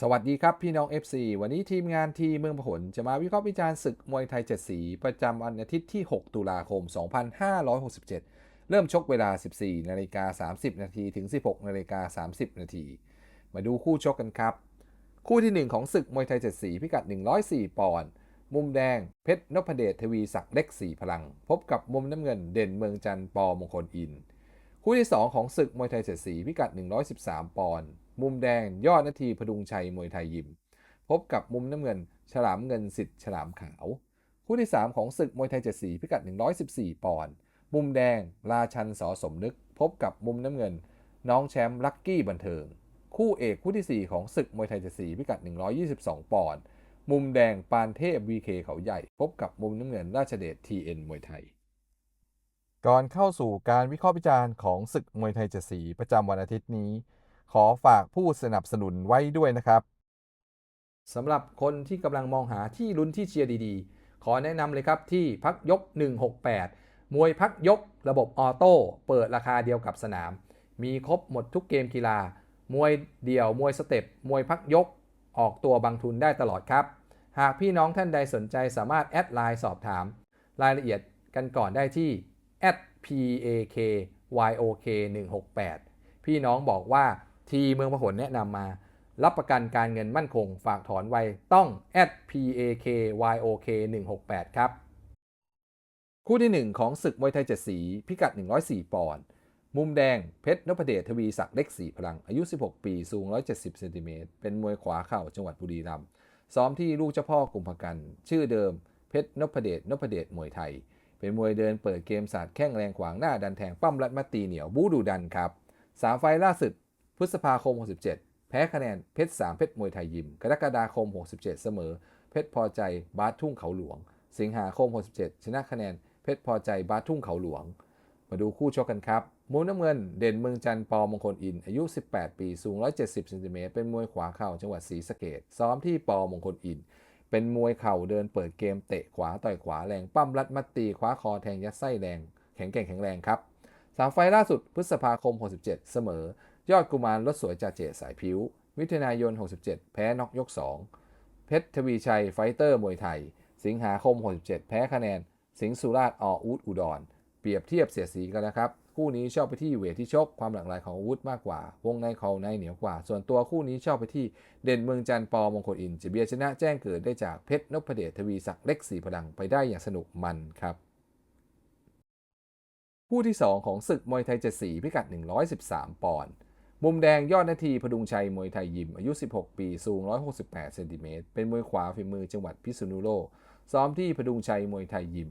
สวัสดีครับพี่น้อง FC วันนี้ทีมงานทีเมืองพหลจะมาวิเคราะห์วิจารณ์ศึกมวยไทยเจ็ดสี ประจำวันอาทิตย์ที่ 6 ตุลาคม 2567 เริ่มชกเวลา 14 นาฬิกา 30 นาทีถึง 16 นาฬิกา 30 นาที มาดูคู่ชกกันครับ คู่ที่ 1 ของศึกมวยไทยเจ็ดสี พิกัด 104 ปอนด์มุมแดง เพชรนพเดชทวีศักดิ์เล็กสีพลัง พบกับมุมน้ำเงินเด่นเมืองจันทร์ปอมงคลอิน คู่ที่ 2 ของศึกมวยไทยเจ็ดสี พิกัด 113 ปอนด์ มุมแดงยอดนาทีพดุงชัยมวยไทยยิม พบกับมุมน้ำเงิน ฉลามเงินสิทธิ์ฉลามขาว คู่ที่ 3 ของศึกมวยไทยเจ็ดสีพิกัด 114 ปอนด์มุมแดง ราชันสอสมนึก พบกับมุมน้ำเงิน น้องแชมป์ลักกี้บันเทิง คู่เอกคู่ที่ 4 ของศึกมวยไทยเจ็ดสีพิกัด 122 ปอนด์มุมแดงปานเทพ VK เคเขาใหญ่ พบกับมุมน้ำเงินราชเดช TN มวยไทยก่อนเข้าสู่การวิเคราะห์วิจารณ์ของศึกมวยไทยเจ็ดสีประจำวันอาทิตย์นี้ ขอฝากผู้สนับสนุนไว้ด้วยนะครับสำหรับคนที่กำลังมองหาที่ลุ้นที่เชียร์ดีๆ ขอแนะนำเลยครับที่พักยก 168 มวยพักยกระบบออโต้เปิดราคาเดียวกับสนาม มีครบหมดทุกเกมกีฬา มวยเดี่ยว มวยสเต็ป มวยพักยก ออกตัวบางทุนได้ตลอดครับ หากพี่น้องท่านใดสนใจสามารถแอดไลน์สอบถาม รายละเอียดกันก่อนได้ที่ @PAKYOK 168 พี่น้องบอกว่า ทีเมืองพหลแนะนำมา รับประกันการเงินมั่นคง ฝากถอนไวต้อง @PAKYOK 168 ครับ คู่ที่ 1 ของศึกมวยไทยเจ็ดสี พิกัด 104 ปอนด์มุมแดงเพชรนพเดชทวีศักดิ์เล็กสีพลังอายุ 16 ปี สูง 170เซนติเมตรเป็นมวยขวาเข่าจังหวัดบุรีรัมย์ซ้อมที่ลูกเจ้าพ่อกุมภกัน ชื่อเดิมเพชรนพเดชนพเดชมวยไทย เป็นมวยเดินเปิดเกมศาสตร์แข้งแรงขวางหน้าดันแทงปั้มรัดมาตีเหนียวบูดูดันครับสามไฟล่าสุด พฤษภาคม 67 แพ้คะแนนเพชรสามเพชรมวยไทยยิม กรกฎาคม 67 เสมอ เพชรพอใจบาสทุ่งเขาหลวง สิงหาคม 67 ชนะคะแนนเพชรพอใจบาสทุ่งเขาหลวง มาดูคู่ชกกันครับ มุมน้ำเงินเด่นเมืองจันทร์ปอมงคลอิน อายุ 18 ปี สูง 170เซนติเมตรเป็นมวยขวาเข่าจังหวัดศรีสะเกดซ้อมที่ปอมงคลอิน เป็นมวยเข่าเดินเปิดเกมเตะขวาต่อยขวาแรงปั้มรัดมัดตีคว้าคอแทงยัดไส้แรงแข็งแกร่งแข็งแรงครับสามไฟล์ล่าสุดพฤษภาคม 67 เสมอ ยอดกุมารรถสวยจ่าเจสายผิว มิถุนายน 67 แพ้น็อกยก 2 เพชรทวีชัยไฟเตอร์มวยไทย สิงหาคม 67 แพ้คะแนน สิงสุราษฎร์ออูดอุดร เปรียบเทียบเสียสีกันนะครับ คู่นี้ชอบไปที่เวทที่ชก ความหลากหลายของอาวุธมากกว่า วงในเขาในเหนียวกว่า ส่วนตัวคู่นี้ชอบไปที่เด่นเมืองจันทร์ปอมงคลอินจะเบียชนะแจ้งเกิดได้จากเพชรนพเดชทวีศักดิ์เล็กสีพลังไปได้อย่างสนุกมันครับคู่ที่ 2 ของศึกมวยไทยเจ็ดสีพิกัด 113 ปอนด์ มุมแดงยอดนาทีพดุงชัยมวยไทยยิม อายุ 16 ปีสูง 168 เซนติเมตรเป็นมวยขวาฝีมือจังหวัดพิษณุโลก ซ้อมที่พดุงชัยมวยไทยยิม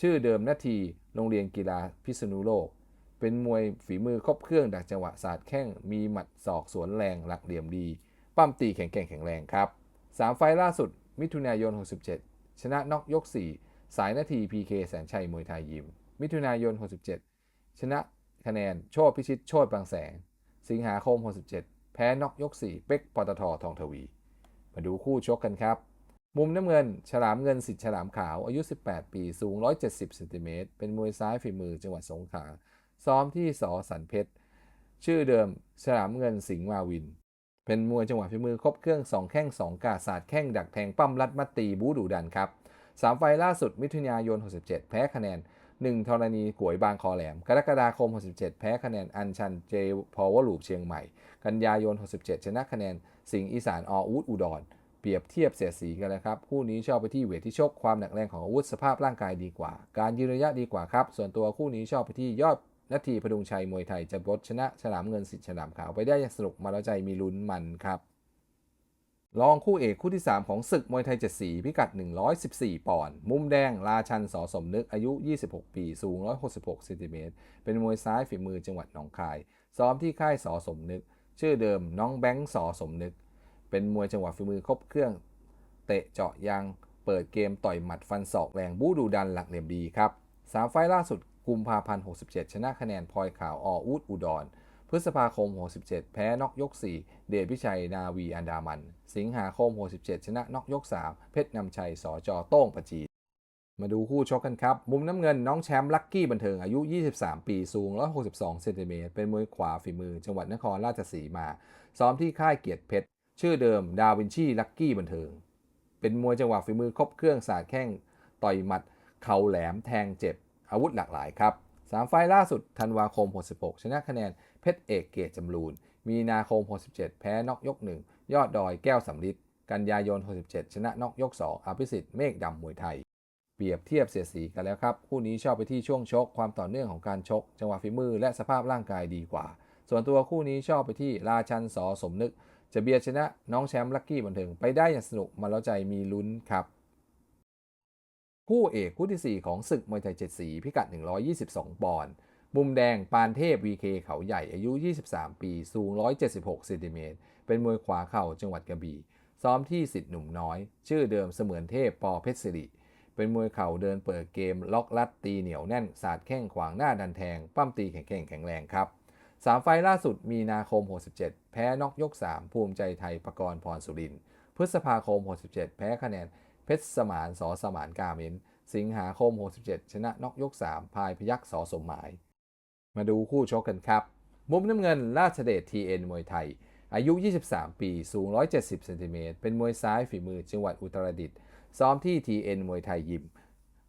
ชื่อเดิมนาทีโรงเรียนกีฬาพิษณุโลก เป็นมวยฝีมือครบเครื่องดักจังหวะศาสตร์แข้งมีหมัดศอกสวนแรงหลักเหลี่ยมดี ปั้มตีแข็งแกร่งแข็งแรงครับ 3 ไฟล่าสุด มิถุนายน 67 ชนะน็อกยก 4 สายนาที PK แสนชัยมวยไทยยิม มิถุนายน 67 ชนะคะแนนโชคพิชิตโชตบางแสง สิงหาคม 67 แพ้น็อกยก 4 เป็กปตททองทวี มาดูคู่ชกกันครับ มุมน้ำเงิน ฉลามเงินสิทธิ์ฉลามขาว อายุ 18 ปี สูง 170เซนติเมตร เป็นมวยซ้ายฝีมือจังหวัดสงขลา ซ้อมที่สอสันเพชร ชื่อเดิม ฉลามเงินสิงห์มาวิน เป็นมวยจังหวะฝีมือครบเครื่อง2แข้ง2กาศาสตร์แข้งดักแทงปั้มรัดมัดตีบูดูดันครับสามไฟล์ล่าสุดมิถุนายน 67 แพ้คะแนน 1ธรณีกวยบางคอแหลม กรกฎาคม 67 แพ้คะแนนอันชันเจพอวลูปเชียงใหม่ กันยายน 67 ชนะคะแนน สิงห์อีสานออูดอุดร เปรียบเทียบเสียสีกันนะครับคู่นี้ชอบไปที่เวทที่ชกความหนักแรงของอาวุธสภาพร่างกายดีกว่า การยืนระยะดีกว่าครับ ส่วนตัวคู่นี้ชอบไปที่ยอดนาทีพดุงชัยมวยไทยจะลดชนะฉลามเงินสิทธิ์ฉลามขาวไปได้อย่างสนุกมาแล้วใจมีลุ้นมันครับ รองคู่เอกคู่ที่ 3 ของศึกมวยไทยเจ็ดสี พิกัด 114 ปอนด์ มุมแดง ราชันสอสมนึก อายุ 26 ปี สูง 166เซนติเมตร เป็นมวยซ้ายฝีมือจังหวัดหนองคาย ซ้อมที่ค่ายสอสมนึก ชื่อเดิมน้องแบงค์สอสมนึก เป็นมวยจังหวะฝีมือครบเครื่อง เตะเจาะยาง เปิดเกมต่อยหมัดฟันศอกแรงบูดูดันหลักเหลี่ยมดีครับ สามไฟล์ล่าสุดกุมภาพันธ์67 ชนะคะแนนพลอยขาวออูดอุดร พฤษภาคม 67 แพ้นอกยก 4 เดชพิชัยนาวีอันดามัน สิงหาคม 67 ชนะนอกยก 3 เพชรนำชัยสอจอโต้งประจีมาดูคู่ชกกันครับ มุมน้ำเงินน้องแชมป์ลักกี้บันเทิงอายุ 23 ปี สูง 162 เซนติเมตร เป็นมวยขวาฝีมือ จังหวัดนครราชสีมา ซ้อมที่ค่ายเกียรติเพชร ชื่อเดิม ดาวินชีลักกี้บันเทิง เป็นมวยจังหวะฝีมือครบเครื่องสาดแข้ง ต่อยหมัด เข่าแหลม แทงเจ็บ อาวุธหลากหลายครับ 3 ไฟล์ล่าสุด ธันวาคม 66 ชนะคะแนน เพชรเอกเกตจำรูน มีนาคม 67 แพ้นอกยก 1 ยอดดอยแก้วสำลิดกันยายน 67 ชนะนอกยก 2 อภิสิทธิ์เมฆดำมวยไทย เปรียบเทียบเสียสีกันแล้วครับ คู่นี้ชอบไปที่ช่วงชก ความต่อเนื่องของการชก จังหวะฝีมือและสภาพร่างกายดีกว่า ส่วนตัวคู่นี้ชอบไปที่ราชันสอสมนึก จะเบียดชนะน้องแชมป์ลักกี้บันเทิงไปได้อย่างสนุกมาแล้วใจมีลุ้นครับคู่เอกคู่ที่ 4 ของศึกมวยไทยเจ็ดสีพิกัด 122 ปอนด์ มุมแดงปานเทพ VK เขาใหญ่อายุ 23 ปี สูง 176เซนติเมตรเป็นมวยขวาเข่าจังหวัดกระบี่ ซ้อมที่สิทธิ์หนุ่มน้อย ชื่อเดิมเสมือนเทพปอเพชรสิริ เป็นมวยเข่าเดินเปิดเกม ล็อกลัดตีเหนียวแน่น สาดแข้งขวางหน้าดันแทง ปั้มตีแข็งแกร่งแข็งแรงครับสามไฟล่าสุดมีนาคม 67 แพ้นอกยก 3 ภูมิใจไทยประกรณ์พรสุริน พฤษภาคม 67 แพ้คะแนน เพชรสมานสอสมานกาเมน สิงหาคม 67 ชนะนอกยก 3 พายพยักษ์สอสมหมาย มาดูคู่ชกกันครับ มุมน้ำเงินราชเดช TN มวยไทย อายุ 23 ปี สูง 170เซนติเมตรเป็นมวยซ้ายฝีมือจังหวัดอุตรดิตถ์ซ้อมที่ TN มวยไทยยิม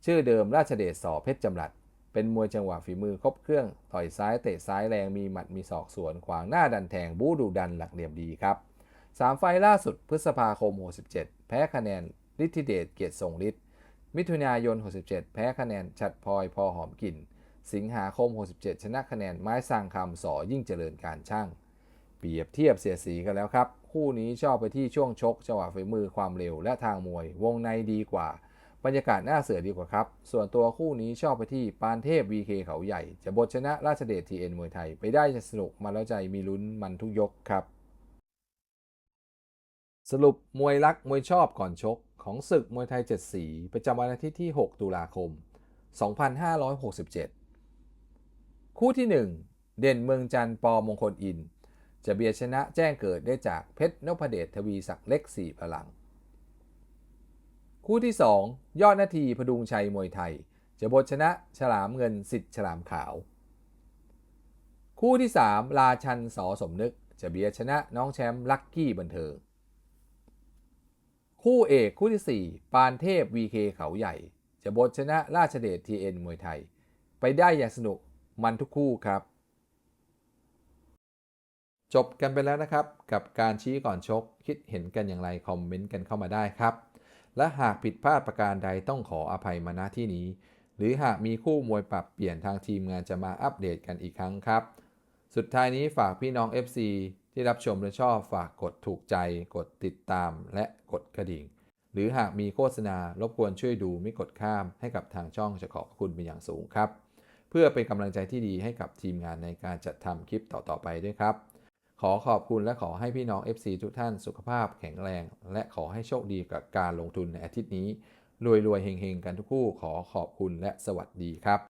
ชื่อเดิมราชเดชสอเพชรจำรัด เป็นมวยจังหวะฝีมือครบเครื่อง ต่อยซ้ายเตะซ้ายแรงมีหมัดมีศอกสวนขวางหน้าดันแทงบู๊ดุดันหลักเหลี่ยมดีครับ3ไฟล์ล่าสุดพฤษภาคม 67 แพ้คะแนนฤทธิเดชเกียรติทรงฤทธิ์มิถุนายน 67 แพ้คะแนนชัดพลอยพอหอมกลิ่น สิงหาคม 67 ชนะคะแนนไม้สร้างคำสอยิ่งเจริญการช่าง เปรียบเทียบเสียสีกันแล้วครับ คู่นี้ชอบไปที่ช่วงชกจังหวะฝีมือความเร็วและทางมวย วงในดีกว่า บรรยากาศน่าเสือดีกว่าครับ ส่วนตัวคู่นี้ชอบไปที่ปานเทพ VK เขาใหญ่ จะบทชนะราชเดช TN มวยไทยไปได้จะสนุกมาแล้วใจมีลุ้นมันทุกยกครับ สรุปมวยรักมวยชอบก่อนชก ของศึกมวยไทย 7 สีประจำวันอาทิตย์ที่ 6 ตุลาคม 2567 คู่ที่ 1 เด่นเมืองจันทร์ปอมงคลอิน จะเบียชนะแจ้งเกิดได้จากเพชรนพเดชทวีศักดิ์เล็กสี่พลัง คู่ที่ 2 ยอดนาทีพดุงชัยมวยไทย จะบทชนะฉลามเงินสิทธิ์ฉลามขาว คู่ที่ 3 ราชันสอสมนึก จะเบียชนะน้องแชมป์ลักกี้บันเทิงคู่เอกคู่ที่ 4 ปานเทพ VK เขาใหญ่ จะบทชนะราชเดช TN มวยไทย ไปได้อย่างสนุก มันทุกคู่ครับ จบกันไปแล้วนะครับ กับการชี้ก่อนชก คิดเห็นกันอย่างไรคอมเมนต์กันเข้ามาได้ครับ และหากผิดพลาดประการใดต้องขออภัยมาณที่นี้ หรือหากมีคู่มวยปรับเปลี่ยนทางทีมงานจะมาอัปเดตกันอีกครั้งครับ สุดท้ายนี้ฝากพี่น้อง FC ที่รับชมและชอบฝากกดถูกใจ กดติดตามและกดกระดิ่ง หรือหากมีโฆษณารบกวนช่วยดูไม่กดข้ามให้กับทางช่องจะขอบคุณเป็นอย่างสูงครับ เพื่อเป็นกำลังใจที่ดีให้กับทีมงานในการจัดทำคลิปต่อๆไปด้วยครับ ขอขอบคุณและขอให้พี่น้อง FC ทุกท่านสุขภาพแข็งแรง และขอให้โชคดีกับการลงทุนในอาทิตย์นี้รวยๆเฮงๆ กันทุกคู่ขอขอบคุณและสวัสดีครับ